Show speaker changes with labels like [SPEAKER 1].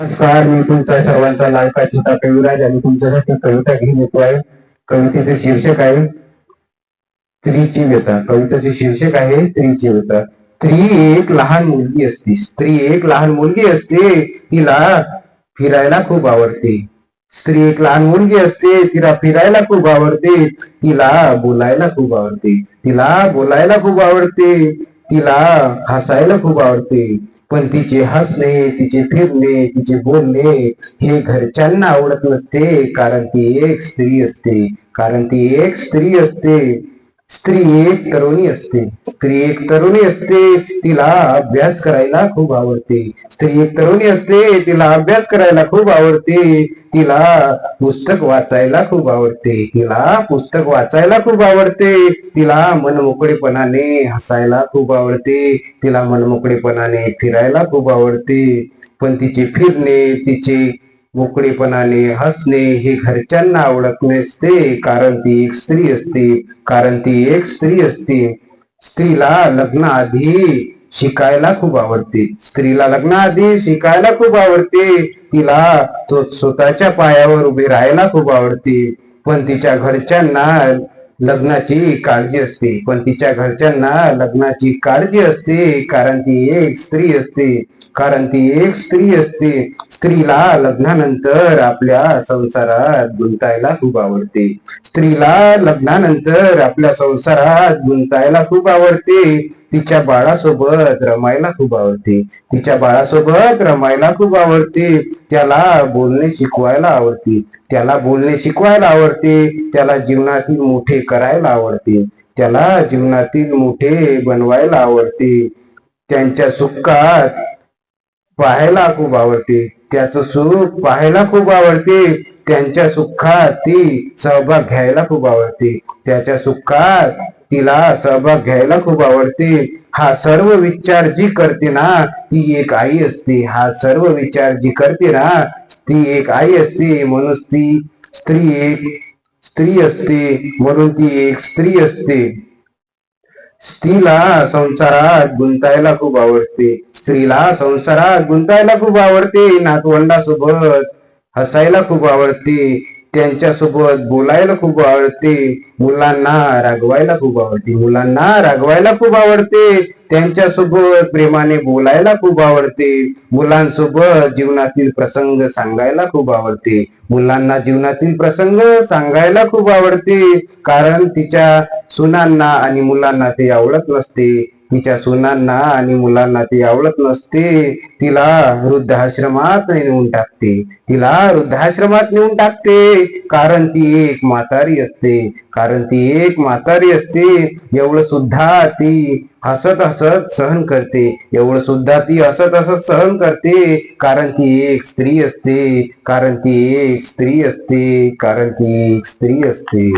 [SPEAKER 1] नमस्कार मी तुमचा सर्वांचा लाडका चिता कविराज आणि तुमच्यासाठी कविता घेऊन येतो आहे. कवितेचे शीर्षक आहे स्त्रीची व्यथा कवितेचे शीर्षक आहे स्त्रीची व्यथा स्त्री एक लहान मुलगी असते. स्त्री एक लहान मुलगी असते तिला फिरायला खूप आवडते. स्त्री एक लहान मुलगी असते तिला फिरायला खूप आवडते. तिला बोलायला खूप आवडते. तिला बोलायला खूप आवडते. तिला हसायला खूप आवडते. पण तिचे हसणे तिचे फिरणे तिचे बोलणे हे घरच्यांना आवडत नसते. कारण ती एक स्त्री असते. कारण ती एक स्त्री असते. स्त्री एक तरुणी असते. स्त्री एक तरुणी असते तिला अभ्यास करायला खूप आवडते. स्त्री एक तरुणी असते तिला अभ्यास करायला खूप आवडते. तिला पुस्तक वाचायला खूप आवडते. तिला पुस्तक वाचायला खूप आवडते. तिला मनमोकळेपणाने हसायला खूप आवडते. तिला मनमोकळेपणाने फिरायला खूप आवडते. पण तिचे फिरणे तिचे मोकळेपणाने हसणे हे घरच्यांना आवडत नसते. कारण ती एक स्त्री असते. कारण ती एक स्त्री असते. स्त्रीला लग्नाआधी शिकायला खूप आवडते. स्त्रीला लग्नाआधी शिकायला खूप आवडते. तिला स्वतःच्या पायावर उभे राहायला खूप आवडते. पण तिच्या घरच्यांना लग्नाची काळजी असते पण तिच्या घरच्यांना लग्नाची काळजी असते कारण ती एक स्त्री असते कारण ती एक स्त्री असते. स्त्रीला लग्नानंतर आपल्या संसारात गुंतायला खूप आवडते. स्त्रीला लग्नानंतर आपल्या संसारात गुंतायला खूप आवडते. तिच्या बाळासोबत रमायला खूप आवडते. तिच्या बाळासोबत रमायला खूप आवडते. त्याला बोलणे शिकवायला आवडते. त्याला बोलणे शिकवायला आवडते. त्याला जीवनातील मोठे करायला आवडते. त्याला जीवनातील मोठे बनवायला आवडते. त्यांच्या सुखात पाहायला खूप आवडते. त्याचं सुख पाहायला खूप आवडते. त्यांच्या सुखात ती सहभाग घ्यायला खूप आवडते. त्याच्या सुखात तिला सहभाग घ्यायला खूप आवडते. हा सर्व विचार जी करते ना ती एक आई असते. हा सर्व विचार जी करते ना ती एक आई असते. म्हणून ती स्त्री एक स्त्री असते. म्हणून ती एक स्त्री असते. स्त्रीला संसारात गुंतायला खूप आवडते. स्त्रीला संसारात गुंतायला खूप आवडते. नातवंडासोबत हसायला खूप आवडते. त्यांच्यासोबत बोलायला खूप आवडते मुलांना रागवायला खूप आवडते मुलांना रागवायला खूप आवडते त्यांच्यासोबत प्रेमाने बोलायला खूप आवडते मुलांसोबत जीवनातील प्रसंग सांगायला खूप आवडते मुलांना जीवनातील प्रसंग सांगायला खूप आवडते कारण तिच्या सुनांना आणि मुलांना ते आवडत नसते. तिच्या सुनांना आणि मुलांना ती आवडत नसते तिला वृद्धाश्रमात नेऊन टाकते. तिला वृद्धाश्रमात नेऊन टाकते. कारण ती एक म्हातारी असते. कारण ती एक म्हातारी असते. एवढं सुद्धा ती हसत हसत सहन करते. एवढं सुद्धा ती हसत हसत सहन करते. कारण ती एक स्त्री असते. कारण ती एक स्त्री असते. कारण ती एक स्त्री असते.